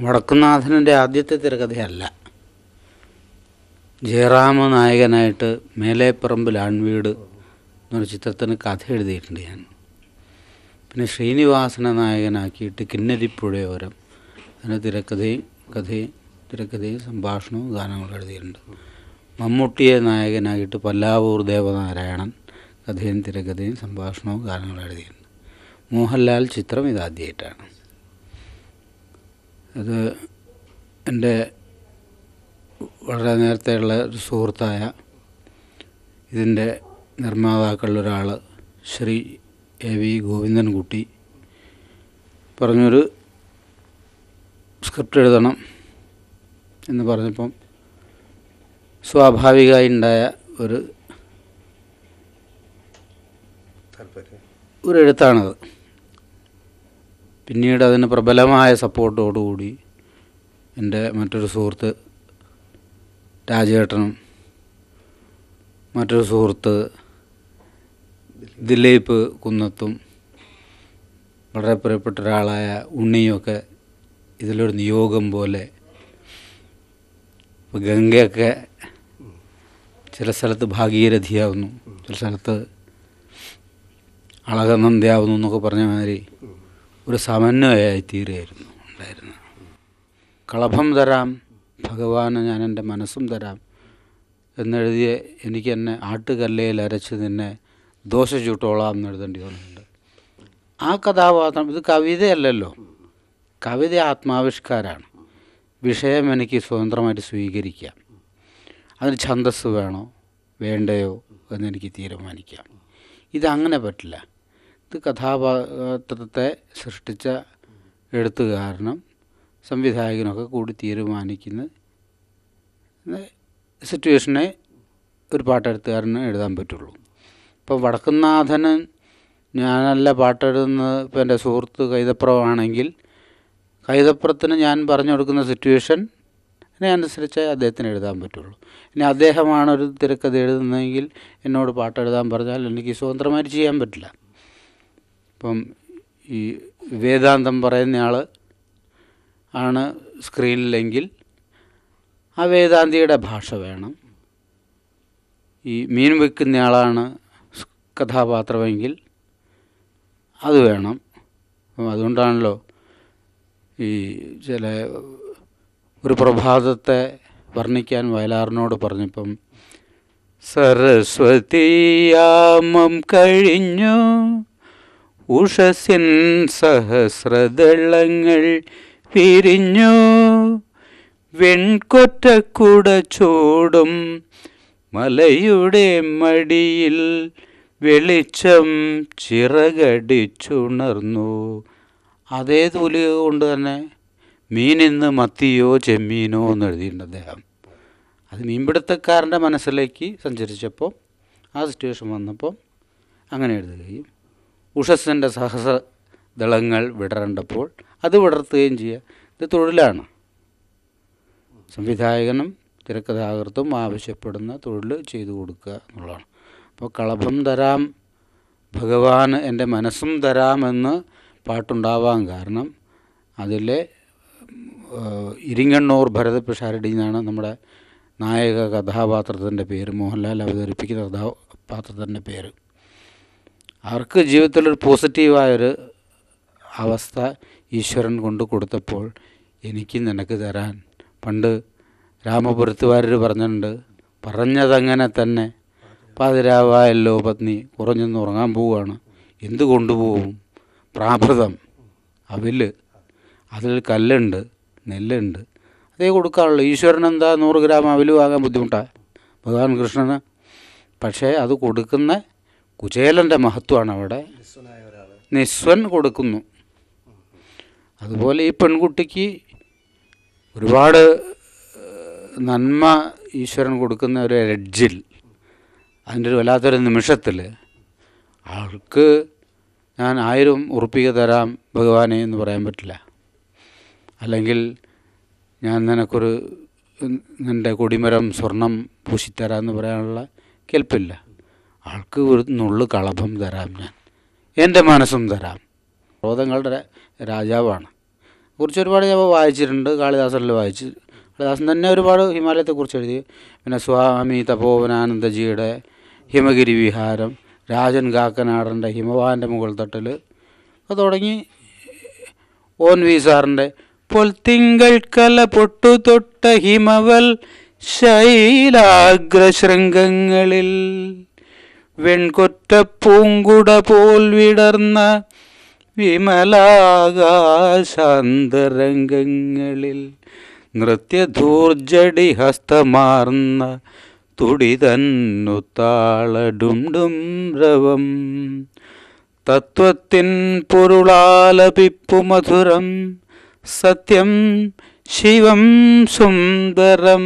വടക്കുന്നാഥനന്റെ ആദ്യത്തെ തിരക്കഥയല്ല. ജയറാമ നായകനായിട്ട് മേലേപ്പറമ്പിൽ ആൺവീട് എന്നൊരു ചിത്രത്തിന് കഥ എഴുതിയിട്ടുണ്ട് ഞാൻ. പിന്നെ ശ്രീനിവാസനെ നായകനാക്കിയിട്ട് കിന്നരിപ്പുഴയോരം അതിന് തിരക്കഥയും കഥയും തിരക്കഥയും സംഭാഷണവും ഗാനങ്ങളും എഴുതിയിട്ടുണ്ട്. മമ്മൂട്ടിയെ നായകനാക്കിയിട്ട് പല്ലാവൂർ ദേവനാരായണൻ കഥയും തിരക്കഥയും സംഭാഷണവും ഗാനങ്ങളും എഴുതിയിട്ടുണ്ട്. മോഹൻലാൽ ചിത്രം ഇതാദ്യമായിട്ടാണ് അത് എന്റെ വളരെ നേരത്തെയുള്ള ഒരു സുഹൃത്തായ ഇതിന്റെ നിർമ്മാതാക്കളിലൊരാൾ ശ്രീ എ വി ഗോവിന്ദൻകുട്ടി പറഞ്ഞൊരു സ്ക്രിപ്റ്റ് എഴുതണം എന്ന് പറഞ്ഞപ്പം സ്വാഭാവികമായി ഉണ്ടായ ഒരു ഒരു എഴുത്താണത്. പിന്നീട് അതിന് പ്രബലമായ സപ്പോർട്ടോടുകൂടി എന്റെ മറ്റൊരു സുഹൃത്ത് രാജേട്ടനും മറ്റൊരു സുഹൃത്ത് ദിലീപ് കുന്നത്തും വളരെ പ്രിയപ്പെട്ട ഒരാളായ ഉണ്ണിയൊക്കെ ഇതിലൊരു നിയോഗം പോലെ ഗംഗയൊക്കെ ചില സ്ഥലത്ത് ഭാഗീരഥിയാവുന്നു ചില സ്ഥലത്ത് അളകനന്ദയാവുന്നു എന്നൊക്കെ പറഞ്ഞ മാതിരി ഒരു സമന്വയമായി തീരുകയായിരുന്നു. ഉണ്ടായിരുന്നത് കളഭം തരാം ഭഗവാന് ഞാൻ എന്റെ മനസ്സും തരാം എന്നെഴുതിയ എനിക്ക് എന്നെ ആട്ടുകല്ലയിൽ അരച്ച് നിന്നെ ദോശ ചുട്ടോളാം എന്ന് എഴുതേണ്ടി വന്നിട്ടുണ്ട്. ആ കഥാപാത്രം ഇത് കവിതയല്ലല്ലോ. കവിത ആത്മാവിഷ്കാരാണ്. വിഷയം എനിക്ക് സ്വതന്ത്രമായിട്ട് സ്വീകരിക്കാം. അതിന് ഛന്തസ് വേണോ? വേണ്ടയോ? എന്നെനിക്ക് തീരുമാനിക്കാം. ഇതങ്ങനെ പറ്റില്ല. കഥാപാത്രത്തെ സൃഷ്ടിച്ച എഴുത്തുകാരനും സംവിധായകനൊക്കെ കൂടി തീരുമാനിക്കുന്ന സിറ്റുവേഷനെ ഒരു പാട്ടെഴുത്തുകാരന് എഴുതാൻ പറ്റുള്ളൂ. ഇപ്പം വടക്കുന്നാഥന് ഞാനല്ല പാട്ടെഴുതുന്നത്. ഇപ്പം എന്റെ സുഹൃത്ത് കൈതപ്രമാണെങ്കിൽ കൈതപ്രത്തിന് ഞാൻ പറഞ്ഞു കൊടുക്കുന്ന സിറ്റുവേഷൻ അനുസരിച്ച് അദ്ദേഹത്തിന് എഴുതാൻ പറ്റുള്ളൂ. ഇനി അദ്ദേഹമാണ് ഒരു തിരക്കഥ എഴുതുന്നതെങ്കിൽ എന്നോട് പാട്ടെഴുതാൻ പറഞ്ഞാൽ എനിക്ക് സ്വതന്ത്രമായിട്ട് ചെയ്യാൻ പറ്റില്ല. ഇപ്പം ഈ വേദാന്തം പറയുന്നയാൾ ആണ് സ്ക്രീനിലെങ്കിൽ ആ വേദാന്തിയുടെ ഭാഷ വേണം. ഈ മീൻ വെക്കുന്നയാളാണ് കഥാപാത്രമെങ്കിൽ അത് വേണം. അതുകൊണ്ടാണല്ലോ ഈ ചില ഒരു പ്രഭാതത്തെ വർണിക്കാൻ വയലാറിനോട് പറഞ്ഞപ്പം സരസ്വതിയാമം കഴിഞ്ഞു ഉഷസിൻ സഹസ്രദളങ്ങൾ പിരിഞ്ഞു വെൺകൊറ്റക്കുട ചൂടും മലയുടെ മടിയിൽ വെളിച്ചം ചിറകടിച്ചുണർന്നു. അതേ തൂലിക കൊണ്ട് തന്നെ മീനിന്ന് മത്തിയോ ചെമ്മീനോ എന്ന് എഴുതിയിട്ടുണ്ട് അദ്ദേഹം. അത് മീൻപിടുത്തക്കാരന്റെ മനസ്സിലേക്ക് സഞ്ചരിച്ചപ്പോൾ ആ സിറ്റുവേഷൻ വന്നപ്പോൾ അങ്ങനെ എഴുതുകയും ഉഷസ്സിന്റെ സഹസ ദളങ്ങൾ വിടരേണ്ടപ്പോൾ അത് വിടർത്തുകയും ചെയ്യുക ഇത് തൊഴിലാണ്. സംവിധായകനും തിരക്കഥാകൃത്തും ആവശ്യപ്പെടുന്ന തൊഴിൽ ചെയ്തു കൊടുക്കുക എന്നുള്ളതാണ്. അപ്പോൾ കളഭം തരാം ഭഗവാൻ എന്റെ മനസ്സും തരാമെന്ന് പാട്ടുണ്ടാവാൻ കാരണം അതിലെ ഇരിങ്ങണ്ണൂർ ഭരതപിഷാരടി എന്നാണ് നമ്മുടെ നായക കഥാപാത്രത്തിന്റെ പേര്. മോഹൻലാൽ അവതരിപ്പിക്കുന്ന കഥാപാത്രത്തിന്റെ പേര്. അവർക്ക് ജീവിതത്തിലൊരു പോസിറ്റീവായൊരു അവസ്ഥ ഈശ്വരൻ കൊണ്ട് കൊടുത്തപ്പോൾ എനിക്ക് നിനക്ക് തരാൻ. പണ്ട് രാമപുരത്തുകാരർ പറഞ്ഞിട്ടുണ്ട് പറഞ്ഞതങ്ങനെ തന്നെ. പാതിരാവായല്ലോ പത്നി കുറഞ്ഞൊന്ന് ഉറങ്ങാൻ പോവുകയാണ്. എന്ത് കൊണ്ടുപോകും? പ്രാഭൃതം അവിൽ. അതിൽ കല്ലുണ്ട് നെല്ലുണ്ട്. അതേ കൊടുക്കാറുള്ളൂ. ഈശ്വരൻ എന്താ നൂറ് ഗ്രാം അവിൽ വാങ്ങാൻ ബുദ്ധിമുട്ടാണ് ഭഗവാൻ കൃഷ്ണന്. പക്ഷേ അത് കൊടുക്കുന്ന കുചേലന്റെ മഹത്വമാണ് അവിടെ നിസ്വൻ കൊടുക്കുന്നു. അതുപോലെ ഈ പെൺകുട്ടിക്ക് ഒരുപാട് നന്മ ഈശ്വരൻ കൊടുക്കുന്ന ഒരു എഡ്ജിൽ അതിന്റെ ഒരു വല്ലാത്തൊരു നിമിഷത്തിൽ ആൾക്ക് ഞാൻ ആയിരം ഉറുപ്പിക തരാം ഭഗവാനെ എന്ന് പറയാൻ പറ്റില്ല. അല്ലെങ്കിൽ ഞാൻ നിനക്കൊരു നിന്റെ കൊടിമരം സ്വർണം പൂശിത്തരാമെന്ന് പറയാനുള്ള കെൽപ്പില്ല. ആൾക്ക് ഒരു നുള്ളു കളഭം തരാം ഞാൻ. എന്റെ മനസ്സും തരാം. ക്രോധങ്ങളുടെ രാജാവാണ്. കുറിച്ച് ഒരുപാട് ഞാൻ വായിച്ചിട്ടുണ്ട്. കാളിദാസനിൽ വായിച്ച്. കാളിദാസൻ തന്നെ ഒരുപാട് ഹിമാലയത്തെക്കുറിച്ച് എഴുതി. പിന്നെ സ്വാമി തപോവനാനന്ദജിയുടെ ഹിമഗിരി വിഹാരം രാജൻ കാക്കനാടന്റെ ഹിമവാന്റെ മുകൾ തട്ടൽ. അത് തുടങ്ങി ഓൻ വി സാറിന്റെ പൊൽത്തിങ്കൾ കല പൊട്ടു തൊട്ട ഹിമവൽ ശൈലാഗ്രശൃംഗങ്ങളിൽ. വെൺകൊറ്റ പൂങ്കുട പോൽ വിടർന്ന വിമലാകാശാന്തരംഗങ്ങളിൽ നൃത്യധൂർജടി ഹസ്തമാർന്ന തുടിതന്നുത്താളഡും രവം. തത്വത്തിൻ പൊരുളാലപിപ്പു മധുരം സത്യം ശിവം സുന്ദരം.